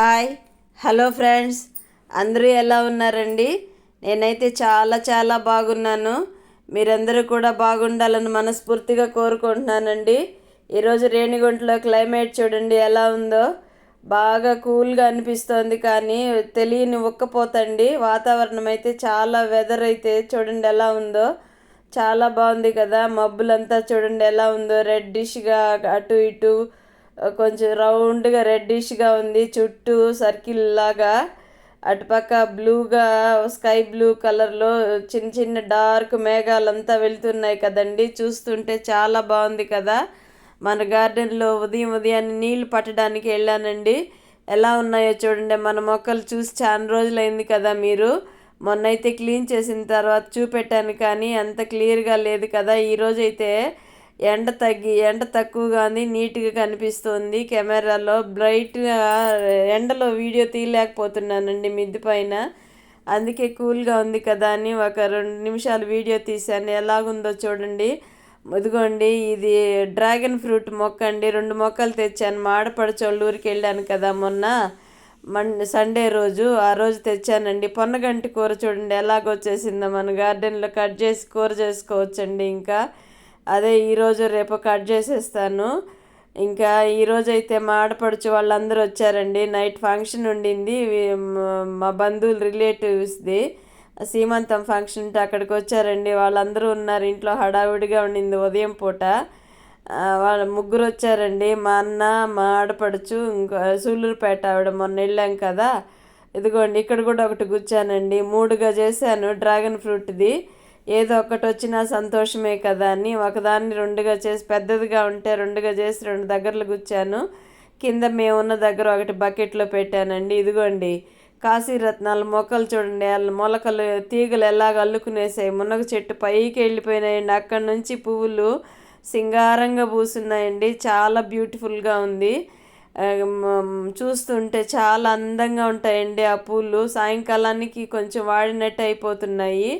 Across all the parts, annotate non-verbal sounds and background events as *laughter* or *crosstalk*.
Hi. Hello friends. అందరూ ఎలా ఉన్నారండి? నేనైతే చాలా చాలా బాగున్నాను. మీరందరూ కూడా బాగుండాలని మనస్ఫూర్తిగా కోరుకుంటున్నానండి. ఈరోజు రేణిగుంటలో క్లైమేట్ చూడండి ఎలా ఉందో. బాగా కూల్గా అనిపిస్తోంది కానీ తెలియని ఉక్కపోతండి. వాతావరణం అయితే చాలా వెదర్ అయితే చూడండి ఎలా ఉందో. చాలా బాగుంది కదా. మబ్బులంతా చూడండి ఎలా ఉందో. రెడ్డిష్గా అటు ఇటు కొంచెం రౌండ్గా రెడ్డిష్గా ఉంది. చుట్టూ సర్కిల్ లాగా. అటుపక్క బ్లూగా స్కై బ్లూ కలర్లో చిన్న చిన్న డార్క్ మేఘాలంతా వెళ్తున్నాయి కదండి. చూస్తుంటే చాలా బాగుంది కదా. మన గార్డెన్లో ఉదయం ఉదయాన్నే నీళ్ళు పట్టడానికి వెళ్ళానండి. ఎలా ఉన్నాయో చూడండి. మన మొక్కలు చూసి చాలా రోజులైంది కదా మీరు. మొన్న అయితే క్లీన్ చేసిన తర్వాత చూపెట్టాను కానీ అంత క్లియర్గా లేదు కదా. ఈరోజైతే ఎండ తగ్గి ఎండ తక్కువగా ఉంది నీట్గా కనిపిస్తుంది. కెమెరాలో బ్రైట్గా ఎండలో వీడియో తీయలేకపోతున్నానండి మిద్ది పైన. అందుకే కూల్గా ఉంది కదా అని ఒక రెండు నిమిషాలు వీడియో తీశాను. ఎలాగుందో చూడండి. ఇదిగోండి ఇది డ్రాగన్ ఫ్రూట్ మొక్క అండి. రెండు మొక్కలు తెచ్చాను. మా ఊరికి వెళ్ళాను కదా మొన్న. మన్ సండే రోజు ఆ రోజు తెచ్చానండి. పొన్నగంటి కూర చూడండి ఎలాగొచ్చేసిందో మన గార్డెన్లో కట్ చేసి కూర చేసుకోవచ్చండి ఇంకా. అదే ఈరోజు రేపు కట్ చేసేస్తాను. ఇంకా ఈరోజు అయితే మా ఆడపడుచు వాళ్ళందరూ వచ్చారండి. నైట్ ఫంక్షన్ ఉండింది. మా బంధువులు రిలేటివ్స్ది. సీమంతం ఫంక్షన్ ఉంటే అక్కడికి వచ్చారండి. వాళ్ళందరూ ఉన్నారు. ఇంట్లో హడావిడిగా ఉండింది ఉదయం పూట. వాళ్ళ ముగ్గురు వచ్చారండి. మా అన్న మా ఆడపడుచు ఇంకా సూళ్ళూరుపేట ఆవిడ మొన్న వెళ్ళాం కదా. ఇదిగోండి ఇక్కడ కూడా ఒకటి గుచ్చానండి. మూడుగా చేశాను. డ్రాగన్ ఫ్రూట్ది. ఏదో ఒకటి వచ్చినా సంతోషమే కదా అని ఒకదాన్ని రెండుగా చేసి పెద్దదిగా ఉంటే రెండుగా చేసి రెండు దగ్గరలు గుచ్చాను. కింద మేమున్న దగ్గర ఒకటి బకెట్లో పెట్టానండి. ఇదిగోండి కాశీరత్నాలు మొక్కలు చూడండి. మొలకలు తీగలు ఎలాగ అల్లుకునేసాయి. మునగ చెట్టు పైకి వెళ్ళిపోయినాయండి. అక్కడి నుంచి పువ్వులు సింగారంగా పూసున్నాయండి చాలా బ్యూటిఫుల్గా ఉంది. చూస్తుంటే చాలా అందంగా ఉంటాయండి ఆ పూలు. సాయంకాలానికి కొంచెం వాడినట్టు అయిపోతున్నాయి.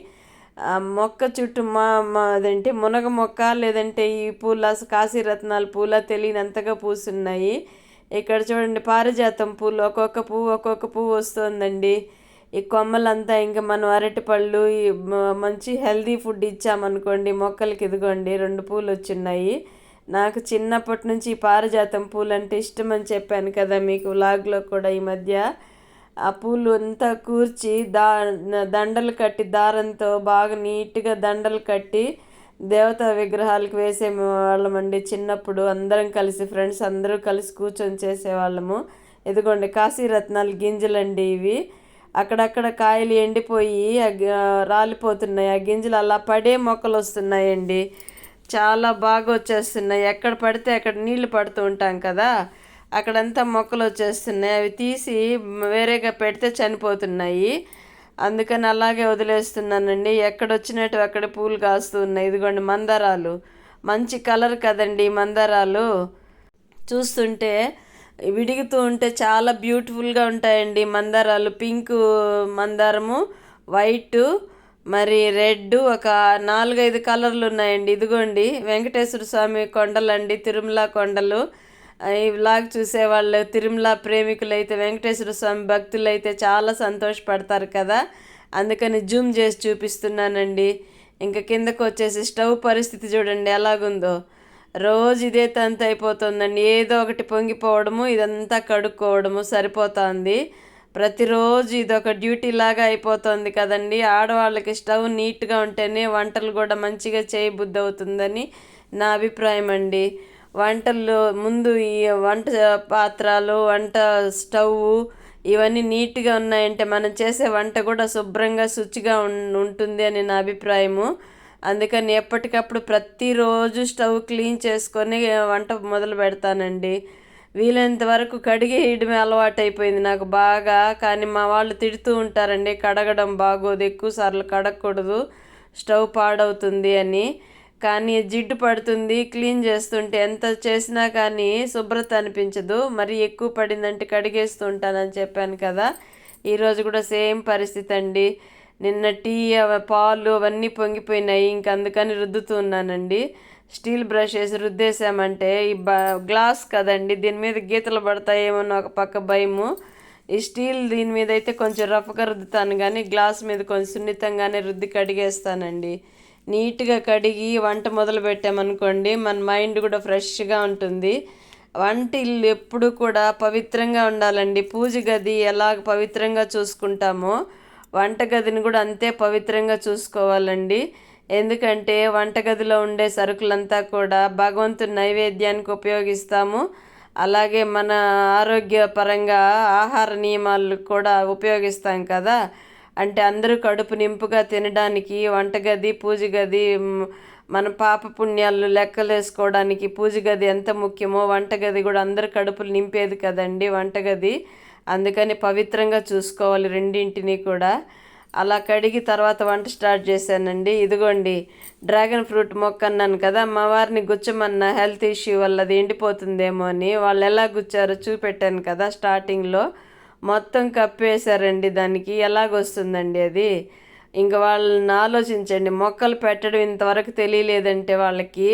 మొక్క చుట్టూ మా అదేంటి మునగ మొక్క లేదంటే ఈ పూల కాశీరత్నాల పూల తెలియనంతగా పూస్తున్నాయి ఇక్కడ చూడండి పారిజాతం పూలు ఒక్కొక్క పువ్వు ఒక్కొక్క పువ్వు వస్తుందండి. ఈ కొమ్మలంతా ఇంకా మనం అరటిపళ్ళు ఈ మంచి హెల్దీ ఫుడ్ ఇచ్చామనుకోండి మొక్కలకి ఇదిగోండి రెండు పూలు వచ్చిన్నాయి. నాకు చిన్నప్పటి నుంచి పారిజాతం పూలు అంటే ఇష్టం అని చెప్పాను కదా మీకు వ్లాగ్లో కూడా ఈ మధ్య. ఆ పూలు అంతా కూర్చి దా దండలు కట్టి దారంతో బాగా నీట్గా దండలు కట్టి దేవతా విగ్రహాలకు వేసే వాళ్ళమండి. చిన్నప్పుడు అందరం కలిసి ఫ్రెండ్స్ అందరూ కలిసి కూర్చొని చేసేవాళ్ళము. ఇదిగోండి కాశీరత్నాలు గింజలండి ఇవి. అక్కడక్కడ కాయలు ఎండిపోయి రాలిపోతున్నాయి. ఆ గింజలు అలా పడే మొక్కలు వస్తున్నాయండి. చాలా బాగా వచ్చేస్తున్నాయి. ఎక్కడ పడితే అక్కడ నీళ్ళు పడుతూ ఉంటాం కదా. అక్కడంతా మొక్కలు వచ్చేస్తున్నాయి. అవి తీసి వేరేగా పెడితే చనిపోతున్నాయి. అందుకని అలాగే వదిలేస్తున్నానండి. ఎక్కడొచ్చినట్టు అక్కడ పూలు కాస్తున్నాయి ఇదిగోండి మందారాలు. మంచి కలర్ కదండి మందారాలు. చూస్తుంటే విడుగుతూ ఉంటే చాలా బ్యూటిఫుల్గా ఉంటాయండి మందారాలు. పింక్ మందారము వైట్ మరి రెడ్ ఒక నాలుగైదు కలర్లు ఉన్నాయండి. ఇదిగోండి వెంకటేశ్వర స్వామి కొండలండి తిరుమల కొండలు. ఈ వ్లాగ్ చూసేవాళ్ళు తిరుమల ప్రేమికులు అయితే వెంకటేశ్వర స్వామి భక్తులు అయితే చాలా సంతోషపడతారు కదా. అందుకని జూమ్ చేసి చూపిస్తున్నానండి. ఇంకా కిందకు వచ్చేసి స్టవ్ పరిస్థితి చూడండి ఎలాగుందో. రోజు ఇదే తంత అయిపోతుందండి. ఏదో ఒకటి పొంగిపోవడము ఇదంతా కడుక్కోవడము సరిపోతుంది. ప్రతిరోజు ఇదొక డ్యూటీ లాగా అయిపోతుంది కదండి. ఆడవాళ్ళకి స్టవ్ నీట్గా ఉంటేనే వంటలు కూడా మంచిగా చేయబుద్ధి అవుతుందని నా అభిప్రాయం అండి వంటల్లో ముందు ఈ వంట పాత్రలు వంట స్టవ్ ఇవన్నీ నీట్గా ఉన్నాయంటే మనం చేసే వంట కూడా శుభ్రంగా శుచిగా ఉంటుంది అని నా అభిప్రాయము. అందుకని ఎప్పటికప్పుడు ప్రతిరోజు స్టవ్ క్లీన్ చేసుకొని వంట మొదలు పెడతానండి. వీలైనంత వరకు కడిగేయడమే అలవాటు అయిపోయింది నాకు బాగా. కానీ మా వాళ్ళు తిడుతూ ఉంటారండి కడగడం బాగోదు ఎక్కువ సార్లు కడగకూడదు స్టవ్ పాడవుతుంది అని. కానీ జిడ్డు పడుతుంది క్లీన్ చేస్తుంటే ఎంత చేసినా కానీ శుభ్రత అనిపించదు. మరి ఎక్కువ పడిందంటే కడిగేస్తూ ఉంటానని చెప్పాను కదా. ఈరోజు కూడా సేమ్ పరిస్థితి అండి. నిన్న టీ పాలు అవన్నీ పొంగిపోయినాయి. ఇంక అందుకని రుద్దుతూ ఉన్నానండి. స్టీల్ బ్రష్ వేసి రుద్దేశామంటే ఈ బ గ్లాస్ కదండి. దీని మీద గీతలు పడతాయేమో ఒక పక్క భయము. ఈ స్టీల్ దీని మీద అయితే కొంచెం రఫ్గా రుద్దుతాను కానీ గ్లాస్ మీద కొంచెం సున్నితంగానే రుద్ది కడిగేస్తానండి. నీట్గా కడిగి వంట మొదలు పెట్టామనుకోండి మన మైండ్ కూడా ఫ్రెష్గా ఉంటుంది. వంట ఇల్లు ఎప్పుడు కూడా పవిత్రంగా ఉండాలండి. పూజ గది ఎలా పవిత్రంగా చూసుకుంటామో వంట గదిని కూడా అంతే పవిత్రంగా చూసుకోవాలండి. ఎందుకంటే వంటగదిలో ఉండే సరుకులంతా కూడా భగవంతుని నైవేద్యానికి ఉపయోగిస్తాము. అలాగే మన ఆరోగ్యపరంగా ఆహార నియమాలు కూడా ఉపయోగిస్తాం కదా. అంటే అందరూ కడుపు నింపుగా తినడానికి వంటగది పూజ గది మన పాప పుణ్యాలు లెక్కలేసుకోవడానికి పూజ గది ఎంత ముఖ్యమో వంటగది కూడా అందరు కడుపులు నింపేది కదండి వంటగది అందుకని పవిత్రంగా చూసుకోవాలి రెండింటిని కూడా. అలా కడిగి తర్వాత వంట స్టార్ట్ చేశానండి. ఇదిగోండి డ్రాగన్ ఫ్రూట్ మొక్క అన్నాను కదా మా వారిని గుచ్చమన్న హెల్త్ ఇష్యూ వల్ల అది ఎండిపోతుందేమో అని వాళ్ళు ఎలా గుచ్చారో చూపెట్టాను కదా స్టార్టింగ్లో. మొత్తం కప్పేశారండి దానికి. ఎలాగొస్తుందండి అది? ఇంక వాళ్ళని ఆలోచించండి. మొక్కలు పెట్టడం ఇంతవరకు తెలియలేదంటే వాళ్ళకి.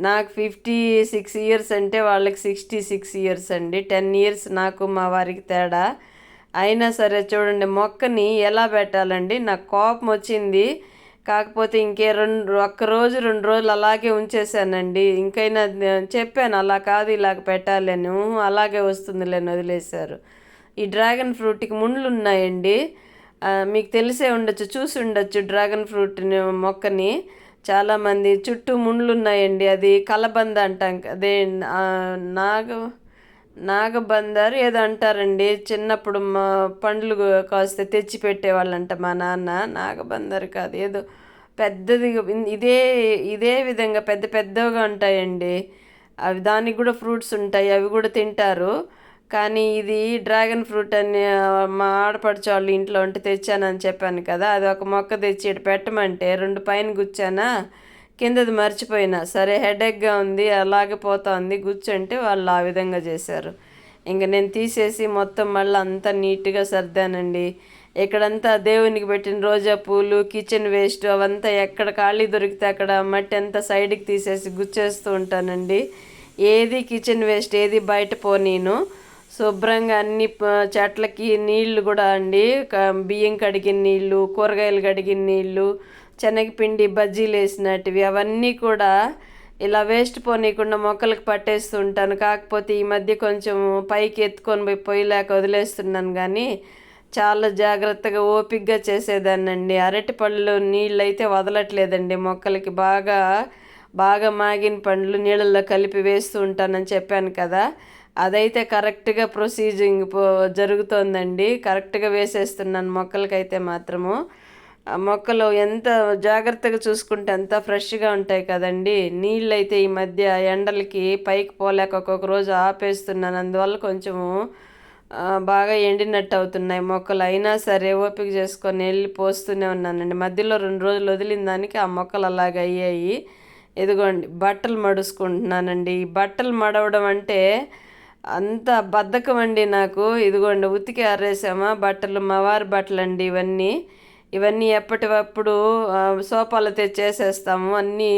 నాకు ఫిఫ్టీ సిక్స్ ఇయర్స్ అంటే వాళ్ళకి సిక్స్టీ సిక్స్ ఇయర్స్ అండి. టెన్ ఇయర్స్ నాకు మా వారికి తేడా. అయినా సరే చూడండి మొక్కని ఎలా పెట్టాలండి? నాకు కోపం వచ్చింది. కాకపోతే ఇంకే రెండు ఒక్క రోజు రెండు రోజులు అలాగే ఉంచేసానండి ఇంకైనా చెప్పాను అలా కాదు ఇలాగ పెట్టాలని అలాగే వస్తుందిలేని వదిలేశారు. ఈ డ్రాగన్ ఫ్రూట్కి ముండ్లు ఉన్నాయండి. మీకు తెలిసే ఉండొచ్చు చూసి ఉండొచ్చు డ్రాగన్ ఫ్రూట్ మొక్కని. చాలామంది చుట్టూ ముండ్లు ఉన్నాయండి. అది కలబంద అంటాం అదే నాగ నాగబందర్ ఏదో అంటారండి. చిన్నప్పుడు మా పండ్లు కాస్తే తెచ్చి పెట్టేవాళ్ళంట మా నాన్న. నాగబందర్ కాదు ఏదో పెద్దది ఇదే ఇదే విధంగా పెద్ద పెద్దవిగా ఉంటాయండి. అవి దానికి కూడా ఫ్రూట్స్ ఉంటాయి అవి కూడా తింటారు. కానీ ఇది డ్రాగన్ ఫ్రూట్ అని మా ఆడపడుచు వాళ్ళు ఇంట్లో ఉంటే తెచ్చానని చెప్పాను కదా అది ఒక మొక్క తెచ్చి ఇటు పెట్టమంటే రెండు పైన గుచ్చానా? కిందది మర్చిపోయినా. సరే హెడేక్గా ఉంది అలాగే పోతుంది గుచ్చంటే వాళ్ళు ఆ విధంగా చేశారు. ఇంక నేను తీసేసి మొత్తం మళ్ళీ అంతా నీట్గా సర్దానండి. ఇక్కడంతా దేవునికి పెట్టిన రోజా పూలు కిచెన్ వేస్ట్ అవంతా ఎక్కడ ఖాళీ దొరికితే అక్కడ మట్టి అంతా సైడ్కి తీసేసి గుచ్చేస్తూ ఉంటానండి. ఏది కిచెన్ వేస్ట్ ఏది బయట పోనీను శుభ్రంగా అన్ని చెట్లకి నీళ్ళు కూడా అండి. బియ్యం కడిగిన నీళ్ళు కూరగాయలు కడిగిన నీళ్ళు శనగపిండి బజ్జీలు వేసినటివి అవన్నీ కూడా ఇలా వేస్ట్ పోనీయకుండా మొక్కలకు పట్టేస్తూ ఉంటాను. కాకపోతే ఈ మధ్య కొంచెం పైకి ఎత్తుకొని పోయి పొయ్యిలేక వదిలేస్తున్నాను కానీ చాలా జాగ్రత్తగా ఓపిక్గా చేసేదాన్నండి. అరటి పళ్ళు నీళ్ళు అయితే వదలట్లేదండి. మొక్కలకి బాగా బాగా మాగిన పండ్లు నీళ్ళల్లో కలిపి వేస్తూ ఉంటానని చెప్పాను కదా. అదైతే కరెక్ట్గా ప్రొసీజింగ్ జరుగుతోందండి. కరెక్ట్గా వేసేస్తున్నాను మొక్కలకైతే మాత్రము. మొక్కలు ఎంత జాగ్రత్తగా చూసుకుంటే అంత ఫ్రెష్గా ఉంటాయి కదండి. నీళ్ళు అయితే ఈ మధ్య ఎండలకి పైకి పోలేక ఒక్కొక్క రోజు ఆపేస్తున్నాను. అందువల్ల కొంచెము బాగా ఎండినట్టు అవుతున్నాయి మొక్కలు. అయినా సరే ఓపిక చేసుకొని వెళ్ళి పోస్తూనే ఉన్నానండి. మధ్యలో రెండు రోజులు వదిలిన దానికి ఆ మొక్కలు అలాగ అయ్యాయి. ఇదిగోండి బట్టలు మడుచుకుంటున్నానండి. ఈ బట్టలు మడవడం అంటే అంత బద్ధకం అండి నాకు. ఇదిగోండి ఉతికి ఆరేసామా బట్టలు మా బట్టలు అండి ఇవన్నీ ఇవన్నీ ఎప్పటికప్పుడు సోఫాలో తెచ్చేసేస్తాము అన్నీ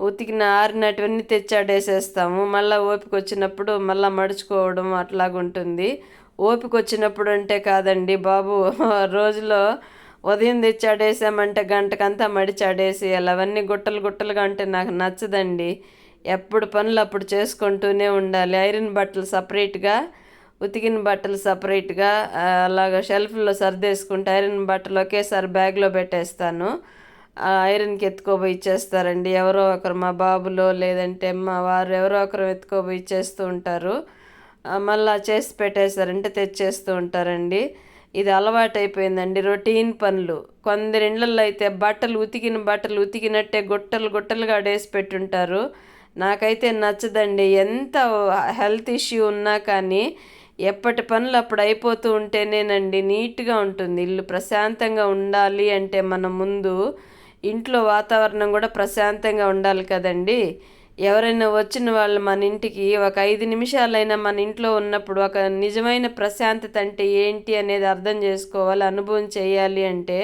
ఉతికిన ఆరినటువన్నీ తెచ్చాడేసేస్తాము. మళ్ళీ ఓపిక వచ్చినప్పుడు మళ్ళీ మడుచుకోవడం అట్లాగుంటుంది. ఓపిక వచ్చినప్పుడు అంటే కాదండి బాబు *laughs* రోజులో ఉదయం తెచ్చాడేసామంటే గంటకంతా మడిచాడేసి అవన్నీ గుట్టలు గుట్టలుగా అంటే నాకు నచ్చదండి. ఎప్పుడు పనులు అప్పుడు చేసుకుంటూనే ఉండాలి. ఐరన్ బట్టలు సపరేట్గా ఉతికిన బట్టలు సపరేట్గా అలాగ షెల్ఫ్లో సర్దేసుకుంటే ఐరన్ బట్టలు ఒకేసారి బ్యాగ్లో పెట్టేస్తాను. ఐరన్కి ఎత్తుకోబోయి ఇచ్చేస్తారండి. ఎవరో ఒకరు మా బాబులో లేదంటే మా వారు ఎవరో ఒకరు ఎత్తుకోబోయి ఇచ్చేస్తూ ఉంటారు. మళ్ళా చేసి పెట్టేస్తారంటే తెచ్చేస్తూ ఉంటారండి. ఇది అలవాటు అయిపోయిందండి రొటీన్ పనులు. కొందరి ఇళ్ళల్లో అయితే బట్టలు ఉతికిన బట్టలు ఉతికినట్టే గుట్టలు గుట్టలుగా అడేసి పెట్టుంటారు. నాకైతే నచ్చదండి. ఎంత హెల్త్ ఇష్యూ ఉన్నా కానీ ఎప్పటి పనులు అప్పుడు అయిపోతూ ఉంటేనేనండి నీట్గా ఉంటుంది. ఇల్లు ప్రశాంతంగా ఉండాలి అంటే మన ముందు ఇంట్లో వాతావరణం కూడా ప్రశాంతంగా ఉండాలి కదండి. ఎవరైనా వచ్చిన వాళ్ళు మన ఇంటికి ఒక ఐదు నిమిషాలైనా మన ఇంట్లో ఉన్నప్పుడు ఒక నిజమైన ప్రశాంతత అంటే ఏంటి అనేది అర్థం చేసుకోవాలి అనుభవం చేయాలి అంటే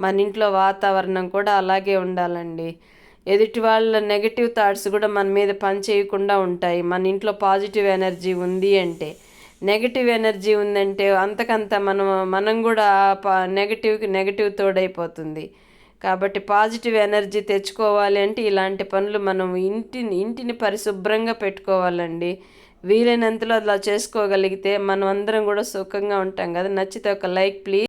మన ఇంట్లో వాతావరణం కూడా అలాగే ఉండాలండి. ఎదుటి వాళ్ళ నెగిటివ్ థాట్స్ కూడా మన మీద పని చేయకుండా ఉంటాయి. మన ఇంట్లో పాజిటివ్ ఎనర్జీ ఉంది అంటే. నెగటివ్ ఎనర్జీ ఉందంటే అంతకంత మనం మనం కూడా పా నెగటివ్కి నెగటివ్ తోడైపోతుంది. కాబట్టి పాజిటివ్ ఎనర్జీ తెచ్చుకోవాలి అంటే ఇలాంటి పనులు మనం ఇంటిని ఇంటిని పరిశుభ్రంగా పెట్టుకోవాలండి. వీలైనంతలో అలా చేసుకోగలిగితే మనం అందరం కూడా సుఖంగా ఉంటాం కదా. నచ్చితే ఒక లైక్ ప్లీజ్.